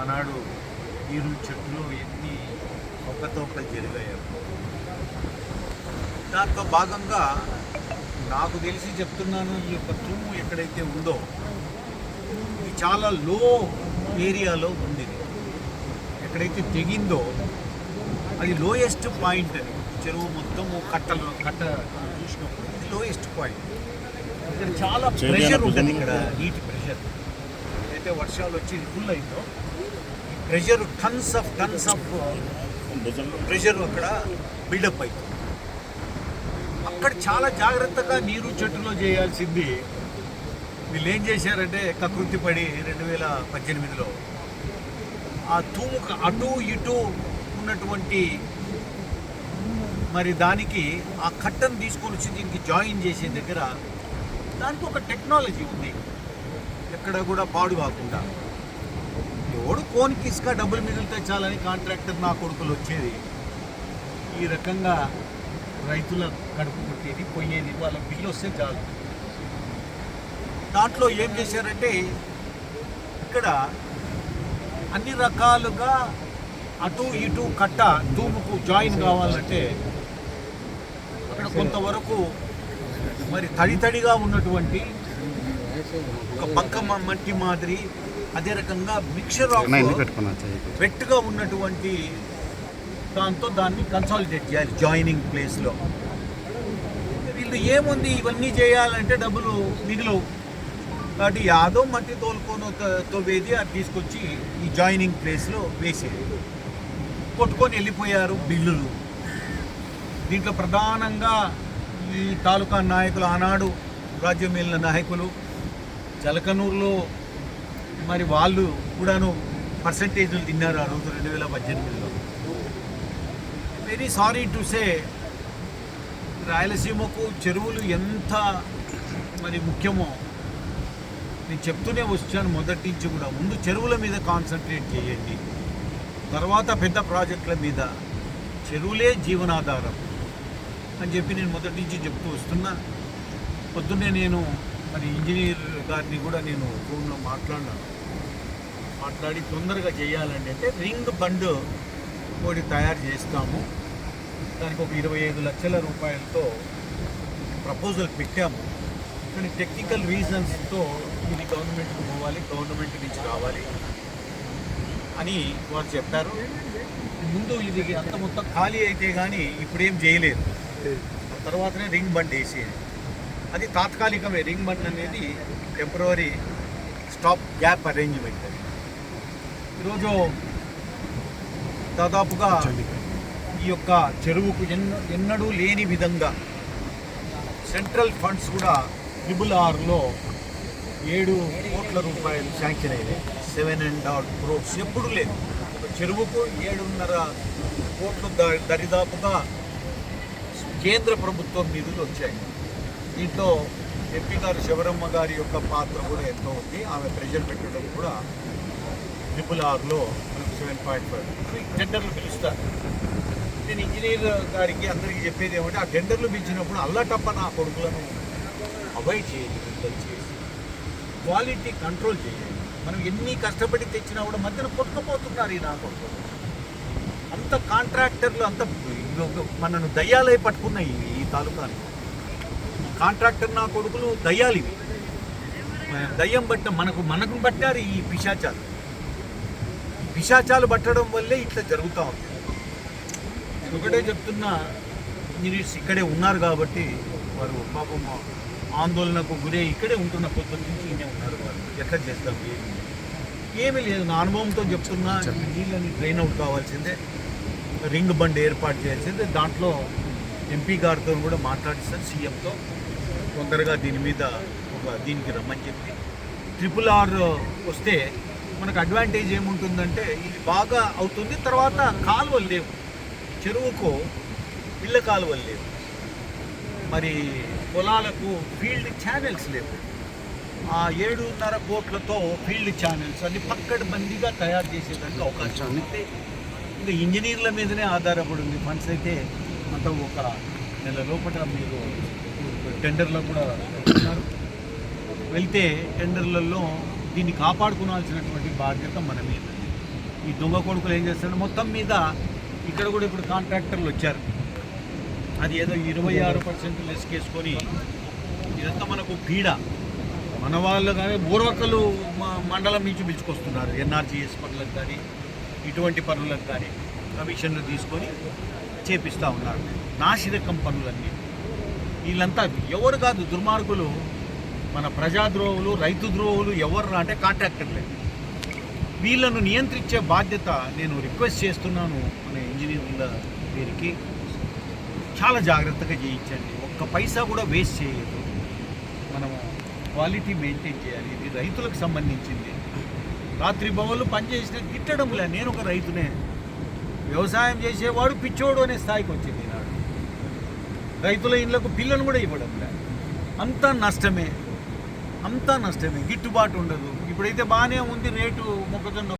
ఆనాడు నీరు చెట్లు ఎన్ని ఒక్కతోకలు జరిగాయో. దాంట్లో భాగంగా నాకు తెలిసి చెప్తున్నాను ఈ యొక్క తూము ఎక్కడైతే ఉందో ఇది చాలా లో ఏరియాలో ఉంది. ఎక్కడైతే తెగిందో అది లోయెస్ట్ పాయింట్ అది. చెరువు మొత్తము కట్టలు కట్ట చూసినప్పుడు ఇది లోయెస్ట్ పాయింట్ ఇక్కడ చాలా ప్రెషర్ ఉంటుంది ఇక్కడ నీటి ప్రెషర్ ఎప్పుడైతే వర్షాలు వచ్చి ఫుల్ అయిందో pressure tons of tons of pressure అక్కడ బిల్డప్ అవుతుంది అక్కడ చాలా జాగ్రత్తగా నీరు చెట్టులో చేయాల్సింది. వీళ్ళు ఏం చేశారంటే కకృతి పడి రెండు వేల పద్దెనిమిదిలో ఆ తూముకు అటు ఇటు ఉన్నటువంటి మరి దానికి ఆ కట్టను తీసుకొని వచ్చి దీనికి జాయిన్ చేసే దగ్గర దానికి ఒక టెక్నాలజీ ఉంది. ఎక్కడ కూడా పాడు కాకుండా. ఎవడు కోనికి ఇసుక డబ్బులు మిగిలితే చాలని కాంట్రాక్టర్ నా కొడుకులు వచ్చేది. ఈ రకంగా రైతుల కడుపు కొట్టేది పోయేది వాళ్ళ బిల్లు వస్తే చాలు. దాంట్లో ఏం చేశారంటే ఇక్కడ అన్ని రకాలుగా అటు ఇటు కట్ట తూముకు జాయిన్ కావాలంటే అక్కడ కొంతవరకు మరి తడి తడిగా ఉన్నటువంటి ఒక బంకమ్మ మట్టి మాదిరి అదే రకంగా మిక్చర్ ఆఫ్ వెట్గా ఉన్నటువంటి దాంతో దాన్ని కన్సాలిడేట్ చేయాలి జాయినింగ్ ప్లేస్లో వీళ్ళు ఏముంది ఇవన్నీ చేయాలంటే డబ్బులు మిగిలవు కాబట్టి యాదో మట్టి తోలుకొని తోవేది అది తీసుకొచ్చి ఈ జాయినింగ్ ప్లేస్లో వేసేది. కొట్టుకొని వెళ్ళిపోయారు బిల్లులు. దీంట్లో ప్రధానంగా ఈ తాలూకా నాయకులు ఆనాడు రాజ్యం వెళ్ళిన నాయకులు జలకనూరులో మరి వాళ్ళు కూడాను పర్సంటేజ్లు తిన్నారు ఆ రోజు రెండు వేల పద్దెనిమిదిలో. వెరీ సారీ టు సే రాయలసీమకు చెరువులు ఎంత మరి ముఖ్యమో నేను చెప్తూనే వచ్చాను మొదటి నుంచి కూడా. ముందు చెరువుల మీద కాన్సన్ట్రేట్ చేయండి. తర్వాత పెద్ద ప్రాజెక్టుల మీద చెరువులే జీవనాధారం అని చెప్పి నేను మొదటి నుంచి చెప్తూ వస్తున్నా. పొద్దున్నే నేను మరి ఇంజనీర్ గారిని కూడా నేను ఫోన్లో మాట్లాడినాను. మాట్లాడి తొందరగా చేయాలండి అంటే రింగ్ బండ్ ఒకటి తయారు చేస్తాము. దానికి ఒక ఇరవై ఐదు లక్షల రూపాయలతో ప్రపోజల్ పెట్టాము. కానీ టెక్నికల్ రీజన్స్తో ఇది గవర్నమెంట్కి పోవాలి గవర్నమెంట్ నుంచి రావాలి అని వారు చెప్పారు. ముందు ఇది అంత మొత్తం ఖాళీ అయితే కానీ ఇప్పుడేం చేయలేదు. ఆ తర్వాతనే రింగ్ బండ్ వేసేది అది తాత్కాలికమే. రింగ్ బండ్ అనేది టెంపరీ స్టాప్ గ్యాప్ అరేంజ్మెంట్ అది. ఈరోజు దాదాపుగా ఈ యొక్క చెరువుకు ఎన్న ఎన్నడూ లేని విధంగా సెంట్రల్ ఫండ్స్ కూడా ట్రిపుల్ ఆర్లో ఏడు కోట్ల రూపాయలు శాంక్షన్ అయినాయి. సెవెన్ అండ్ హాఫ్ క్రోడ్స్ ఎప్పుడు లేదు చెరువుకు ఏడున్నర కోట్లు దరిదాపుగా కేంద్ర ప్రభుత్వం నిధులు వచ్చాయి. దీంట్లో ఎంపీ గారు శివరమ్మ గారి యొక్క పాత్ర కూడా ఎంతో ఉంది. ఆమె ప్రెజర్ పెట్టడం కూడా ట్రిపుల్ ఆర్లో మనకు సెవెన్ పాయింట్ ఫైవ్. టెండర్లు పిలుస్తారు. నేను ఇంజనీర్ గారికి అందరికీ చెప్పేది ఏమంటే ఆ టెండర్లు పిలిచినప్పుడు అల్లటప్ప నా కొడుకులను అవాయిడ్ చేయండి దయచేసి క్వాలిటీ కంట్రోల్ చేయండి. మనం ఎన్ని కష్టపడి తెచ్చినా కూడా మధ్యన కొట్టుకుపోతున్నారు ఈ నా కొడుకు అంత కాంట్రాక్టర్లు అంత మనను దయ్యాలై పట్టుకున్నాయి ఈ- ఈ తాలూకాని. కాంట్రాక్టర్ నా కొడుకులు దయ్యాలు ఇవి. దయ్యం బట్ట మనకు మనకు పట్టారు ఈ పిశాచాలు. పిశాచాలు పట్టడం వల్లే ఇట్లా జరుగుతూ ఉంది. ఒకటే చెప్తున్నా ఇంజనీర్స్ ఇక్కడే ఉన్నారు కాబట్టి వారు పాపం ఆందోళనకు గురే ఇక్కడే ఉంటున్న పొద్దున్న నుంచి ఇన్నే ఉన్నారు వారు. ఎట్లా చేస్తాం ఏమి ఏమీ లేదు నా అనుభవంతో చెప్తున్నా నీళ్ళని డ్రైన్ అవుట్ కావాల్సిందే రింగ్ బండ్ ఏర్పాటు చేయాల్సిందే. దాంట్లో ఎంపీ గారితో కూడా మాట్లాడిస్తాను సీఎంతో తొందరగా దీని మీద ఒక దీనికి రమ్మని చెప్పి ట్రిపుల్ ఆర్ వస్తే మనకు అడ్వాంటేజ్ ఏముంటుందంటే ఇది బాగా అవుతుంది తర్వాత కాలువలు లేవు. చెరువుకు ఇళ్ళ కాలువలు లేవు. మరి పొలాలకు ఫీల్డ్ ఛానల్స్ లేవు. ఆ ఏడున్నర కోట్లతో ఫీల్డ్ ఛానల్స్ అన్ని పక్కడి బందీగా తయారు చేసేదానికి అవకాశం ఉంది. ఇంకా ఇంజనీర్ల మీదనే ఆధారపడి ఉంది. ఫండ్స్ అయితే అంత ఒక నెల లోపల మీరు టెండర్లో కూడా వెళ్తే టెండర్లలో దీన్ని కాపాడుకోవాల్సినటువంటి బాధ్యత మన మీద ఈ దొంగ కొడుకులు ఏం చేస్తారు? మొత్తం మీద ఇక్కడ కూడా ఇప్పుడు కాంట్రాక్టర్లు వచ్చారు. అది ఏదో ఇరవై ఆరు పర్సెంట్ లెస్కేసుకొని ఇదంతా మనకు పీడ. మన వాళ్ళు కానీ బూర్వకలు మండలం నుంచి పిలుచుకొస్తున్నారు. ఎన్ఆర్జీఎస్ పనులకు కానీ ఇటువంటి పనులకు కానీ కమిషన్లు తీసుకొని చేపిస్తూ ఉన్నారు. నాసిరకం పనులన్నీ. వీళ్ళంతా ఎవరు కాదు దుర్మార్గులు. మన ప్రజాద్రోహులు రైతు ద్రోహులు ఎవరు అంటే కాంట్రాక్టర్లే వీళ్ళను నియంత్రించే బాధ్యత నేను రిక్వెస్ట్ చేస్తున్నాను మన ఇంజనీర్ల వీరికి చాలా జాగ్రత్తగా చేయించండి. ఒక్క పైసా కూడా వేస్ట్ చేయదు మనము క్వాలిటీ మెయింటైన్ చేయాలి. ఇది రైతులకు సంబంధించింది. రాత్రి భవన్లు పనిచేసిన తిట్టడంలే నేను ఒక రైతునే. వ్యవసాయం చేసేవాడు పిచ్చోడు అనే స్థాయికి వచ్చింది. రైతుల ఇళ్ళకు పిల్లలు కూడా ఇవ్వడం లే అంతా నష్టమే. అంతా నష్టమే. గిట్టుబాటు ఉండదు. ఇప్పుడైతే బాగానే ఉంది రేటు మొక్కజొన్న